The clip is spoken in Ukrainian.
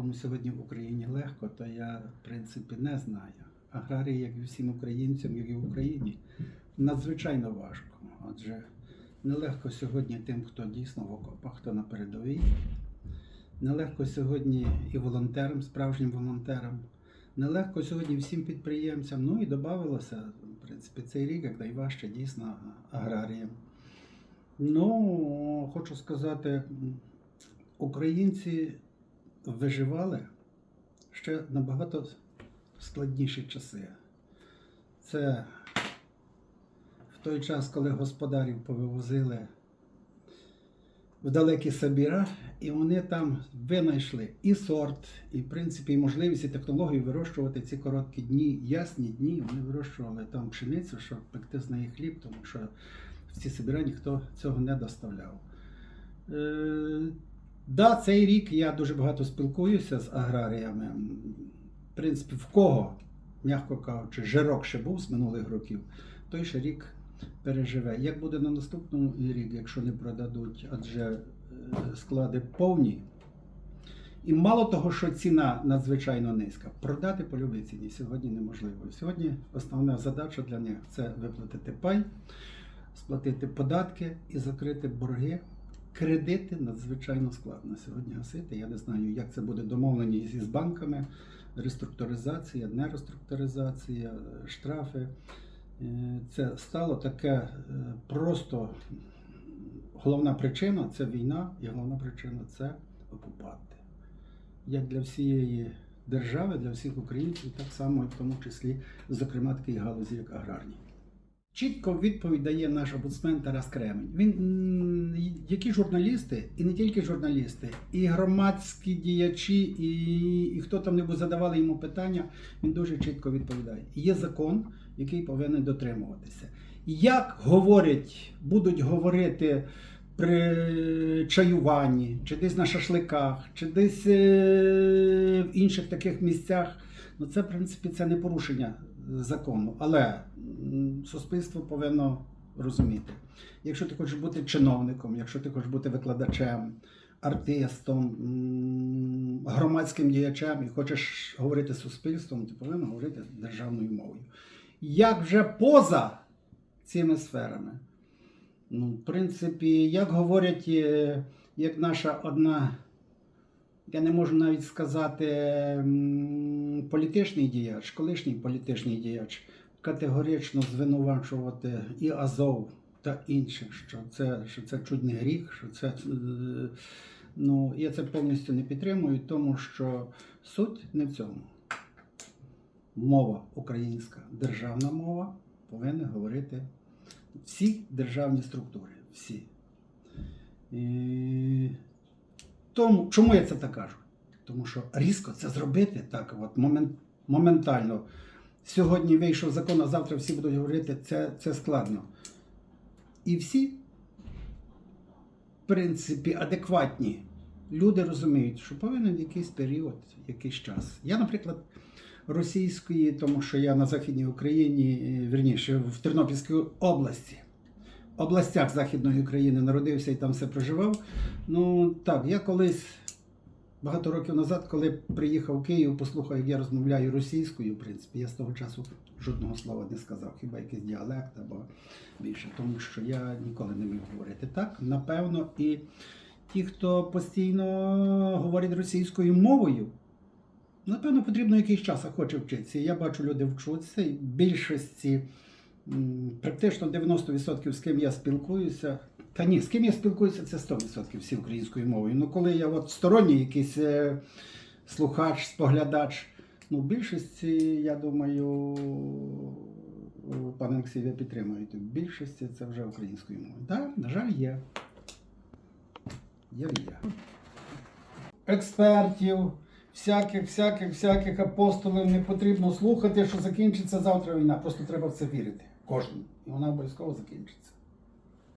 кому сьогодні в Україні легко, то я в принципі не знаю. Аграрії, як і всім українцям, як і в Україні, надзвичайно важко. Адже нелегко сьогодні тим, хто дійсно в окопах, хто на передовій. Нелегко сьогодні і волонтерам, справжнім волонтерам. Нелегко сьогодні всім підприємцям. Ну і додавалося, в принципі, цей рік як найважче дійсно аграріям. Ну, хочу сказати, українці виживали ще набагато складніші часи. Це в той час, коли господарів повивозили в далекі Сибіра, і вони там винайшли і сорт, і в принципі і можливість і технологію вирощувати ці короткі дні, ясні дні. Вони вирощували там пшеницю, щоб пекти з неї хліб, тому що в ці Сибіра ніхто цього не доставляв. Да, цей рік я дуже багато спілкуюся з аграріями. В принципі, в кого, м'яко кажучи, жирок ще був з минулих років, той ще рік переживе. Як буде на наступному рік, якщо не продадуть, адже е, склади повні. І мало того, що ціна надзвичайно низька, продати по любій ціні сьогодні неможливо. Сьогодні основна задача для них це виплатити пай, сплатити податки і закрити борги. Кредити надзвичайно складно сьогодні гасити. Я не знаю, як це буде домовлені з банками, реструктуризація, не реструктуризація, штрафи. Е, Це стало таке е, просто головна причина це війна, і головна причина це окупанти. Як для всієї держави, для всіх українців, так само і в тому числі, зокрема, такій галузі, як аграрній. Чітко відповідь дає наш омбудсмен Тарас Кремень. Він які журналісти, і не тільки журналісти, і громадські діячі, і, і хто там небудь задавали йому питання, він дуже чітко відповідає. Є закон, який повинен дотримуватися. Як говорять, будуть говорити при чаюванні, чи десь на шашликах, чи десь е, в інших таких місцях, ну це в принципі це не порушення закону. Але суспільство повинно розуміти. Якщо ти хочеш бути чиновником, якщо ти хочеш бути викладачем, артистом, громадським діячем і хочеш говорити суспільством, ти повинен говорити державною мовою. Як вже поза цими сферами? Ну, в принципі, як говорять, е, як наша одна, я не можу навіть сказати, політичний діяч, колишній політичний діяч, категорично звинувачувати і Азов та інших, що це, що це чудний гріх, що це. е, Ну, я це повністю не підтримую, тому що суть не в цьому. Мова українська, державна мова повинна говорити всі державні структури. Всі. І... Тому, чому я це так кажу? Тому що різко це зробити так, от, момент, моментально. Сьогодні вийшов закон, а завтра всі будуть говорити, це, це складно. І всі, в принципі, адекватні люди розуміють, що повинен якийсь період, якийсь час. Я, наприклад, російської, тому що я на Західній Україні, е, вірніше, в Тернопільській області, областях Західної України народився і там все проживав. Ну так, я колись багато років назад, коли приїхав в Київ, послухав, як я розмовляю російською, в принципі, я з того часу жодного слова не сказав, хіба якийсь діалект або більше, тому що я ніколи не міг говорити так. Напевно, і ті, хто постійно говорить російською мовою, Напевно, потрібно якийсь час, а хоче вчитися. Я бачу, люди вчуться, і більшості, практично 90% з ким я спілкуюся. Та ні, з ким я спілкуюся, це 100% всі українською мовою. Ну, коли я от сторонній якийсь е, слухач, споглядач, ну, більшості, я думаю, пане Олексій, ви підтримуєте. В більшості це вже українською мовою. Так, на жаль, є. Є, є експертів, всяких, всяких, всяких апостолів не потрібно слухати, що закінчиться завтра війна. Просто треба в це вірити. Кожному. І вона обов'язково закінчиться.